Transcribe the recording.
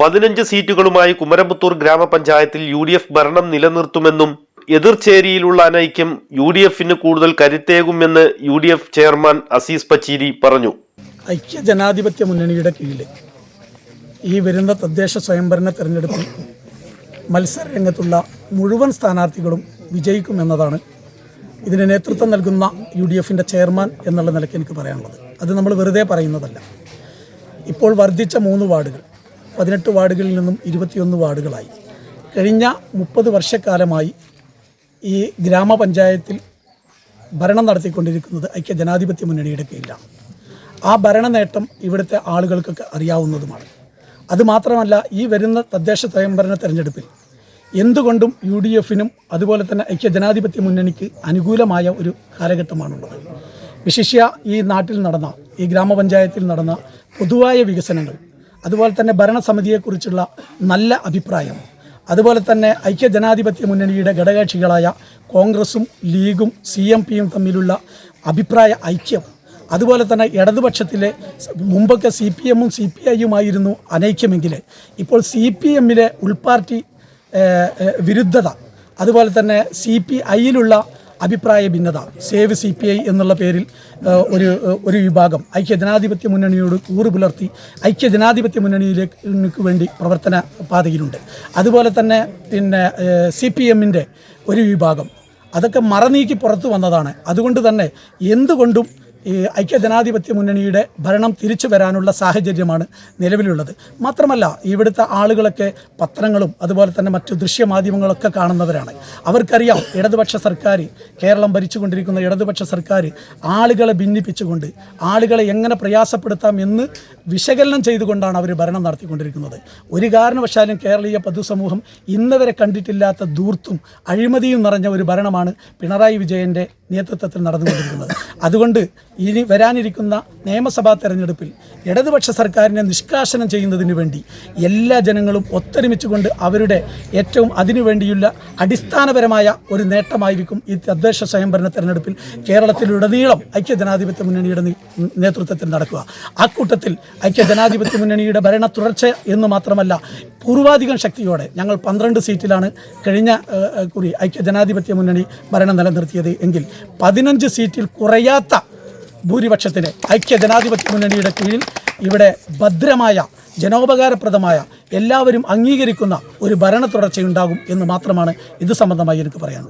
പതിനഞ്ച് സീറ്റുകളുമായി കുമരമ്പത്തൂർ ഗ്രാമപഞ്ചായത്തിൽ U D F ഭരണം നിലനിർത്തുമെന്നും എതിർചേരിയിലുള്ള അനൈക്യം യു ഡി എഫിന് കൂടുതൽ കരുത്തേകുമെന്ന് U D F chairman Azeez Pacheeri പറഞ്ഞു. ഐക്യ ജനാധിപത്യ മുന്നണിയുടെ കീഴിൽ ഈ വരുന്ന തദ്ദേശ സ്വയംഭരണ തെരഞ്ഞെടുപ്പിൽ മത്സര രംഗത്തുള്ള മുഴുവൻ സ്ഥാനാർത്ഥികളും വിജയിക്കുമെന്നതാണ് ഇതിന് നേതൃത്വം നൽകുന്ന യു ഡി എഫിന്റെ ചെയർമാൻ എന്നുള്ള നിലയ്ക്ക് എനിക്ക് പറയാനുള്ളത്. അത് നമ്മൾ വെറുതെ പറയുന്നതല്ല. ഇപ്പോൾ വർദ്ധിച്ച മൂന്ന് വാർഡുകൾ. പതിനെട്ട് വാർഡുകളിൽ നിന്നും ഇരുപത്തിയൊന്ന് വാർഡുകളായി. കഴിഞ്ഞ മുപ്പത് വർഷക്കാലമായി ഈ ഗ്രാമപഞ്ചായത്തിൽ ഭരണം നടത്തിക്കൊണ്ടിരിക്കുന്നത് ഐക്യ ജനാധിപത്യ മുന്നണിയുടെ കീഴിലാണ്. ആ ഭരണ നേട്ടം ഇവിടുത്തെ ആളുകൾക്കൊക്കെ അറിയാവുന്നതുമാണ്. അതുമാത്രമല്ല ഈ വരുന്ന തദ്ദേശ സ്വയംഭരണ തെരഞ്ഞെടുപ്പിൽ എന്തുകൊണ്ടും യു ഡി എഫിനും അതുപോലെ തന്നെ ഐക്യ ജനാധിപത്യ മുന്നണിക്ക് അനുകൂലമായ ഒരു കാലഘട്ടമാണുള്ളത്. വിശിഷ്യ ഈ നാട്ടിൽ നടന്ന ഈ ഗ്രാമപഞ്ചായത്തിൽ നടന്ന പൊതുവായ വികസനങ്ങൾ അതുപോലെ തന്നെ ഭരണസമിതിയെക്കുറിച്ചുള്ള നല്ല അഭിപ്രായം. അതുപോലെ തന്നെ ഐക്യ ജനാധിപത്യ മുന്നണിയുടെ ഘടകകക്ഷികളായ കോൺഗ്രസും ലീഗും സി എം പിയും തമ്മിലുള്ള അഭിപ്രായ ഐക്യം. അതുപോലെ തന്നെ ഇടതുപക്ഷത്തിലെ മുമ്പൊക്കെ സി പി എമ്മും സി പി ഐയുമായിരുന്നു അനൈക്യമെങ്കിൽ ഇപ്പോൾ സി പി എമ്മിലെ ഉൾപാർട്ടി വിരുദ്ധത അതുപോലെ തന്നെ സി പി ഐയിലുള്ള അഭിപ്രായ ഭിന്നത സേവ് സി പി ഐ എന്നുള്ള പേരിൽ ഒരു ഒരു വിഭാഗം. ഐക്യ ജനാധിപത്യ മുന്നണിയോട് കൂറ് പുലർത്തി ഐക്യ ജനാധിപത്യ മുന്നണിയിലേക്ക് വേണ്ടി പ്രവർത്തന പാതയിലുണ്ട്. അതുപോലെ തന്നെ പിന്നെ സി പി എമ്മിന്റെ ഒരു വിഭാഗം. അതൊക്കെ മറനീക്കി പുറത്തു വന്നതാണ്. അതുകൊണ്ട് തന്നെ എന്തുകൊണ്ടും ഈ ഐക്യജനാധിപത്യ മുന്നണിയുടെ ഭരണം തിരിച്ചു വരാനുള്ള സാഹചര്യമാണ് നിലവിലുള്ളത്. മാത്രമല്ല ഇവിടുത്തെ ആളുകളൊക്കെ പത്രങ്ങളും അതുപോലെ തന്നെ മറ്റു ദൃശ്യമാധ്യമങ്ങളൊക്കെ കാണുന്നവരാണ്. അവർക്കറിയാം ഇടതുപക്ഷ സർക്കാർ കേരളം ഭരിച്ചുകൊണ്ടിരിക്കുന്ന ഇടതുപക്ഷ സർക്കാർ ആളുകളെ ഭിന്നിപ്പിച്ചുകൊണ്ട് ആളുകളെ എങ്ങനെ പ്രയാസപ്പെടുത്താം എന്ന് വിശകലനം ചെയ്തുകൊണ്ടാണ് അവർ ഭരണം നടത്തിക്കൊണ്ടിരിക്കുന്നത്. ഒരു കാരണവശാലും കേരളീയ പൊതുസമൂഹം ഇന്നവരെ കണ്ടിട്ടില്ലാത്ത ദൂർത്തും അഴിമതിയും നിറഞ്ഞ ഒരു ഭരണമാണ് പിണറായി വിജയന്റെ നേതൃത്വത്തിൽ നടന്നുകൊണ്ടിരിക്കുന്നത്. അതുകൊണ്ട് ഇനി വരാനിരിക്കുന്ന നിയമസഭാ തെരഞ്ഞെടുപ്പിൽ ഇടതുപക്ഷ സർക്കാരിനെ നിഷ്കാശനം ചെയ്യുന്നതിന് വേണ്ടി എല്ലാ ജനങ്ങളും ഒത്തൊരുമിച്ചുകൊണ്ട് അവരുടെ ഏറ്റവും അതിനുവേണ്ടിയുള്ള അടിസ്ഥാനപരമായ ഒരു നേട്ടമായിരിക്കും ഈ തദ്ദേശ സ്വയംഭരണ തെരഞ്ഞെടുപ്പിൽ കേരളത്തിലുടനീളം ഐക്യജനാധിപത്യ മുന്നണിയുടെ നേതൃത്വത്തിൽ നടക്കുക. ആ കൂട്ടത്തിൽ ഐക്യ ജനാധിപത്യ മുന്നണിയുടെ ഭരണ തുടർച്ച എന്ന് മാത്രമല്ല പൂർവാധികം ശക്തിയോടെ ഞങ്ങൾ പന്ത്രണ്ട് സീറ്റിലാണ് കഴിഞ്ഞ കുറി ഐക്യ ജനാധിപത്യ മുന്നണി ഭരണം നിലനിർത്തിയത് എങ്കിൽ പതിനഞ്ച് സീറ്റിൽ കുറയാത്ത ഭൂരിപക്ഷത്തിന് ഐക്യ ജനാധിപത്യ മുന്നണിയുടെ കീഴിൽ ഇവിടെ ഭദ്രമായ ജനോപകാരപ്രദമായ എല്ലാവരും അംഗീകരിക്കുന്ന ഒരു ഭരണ തുടർച്ചയുണ്ടാകും എന്ന് മാത്രമാണ് ഇത് സംബന്ധമായി എനിക്ക് പറയാനുള്ളത്.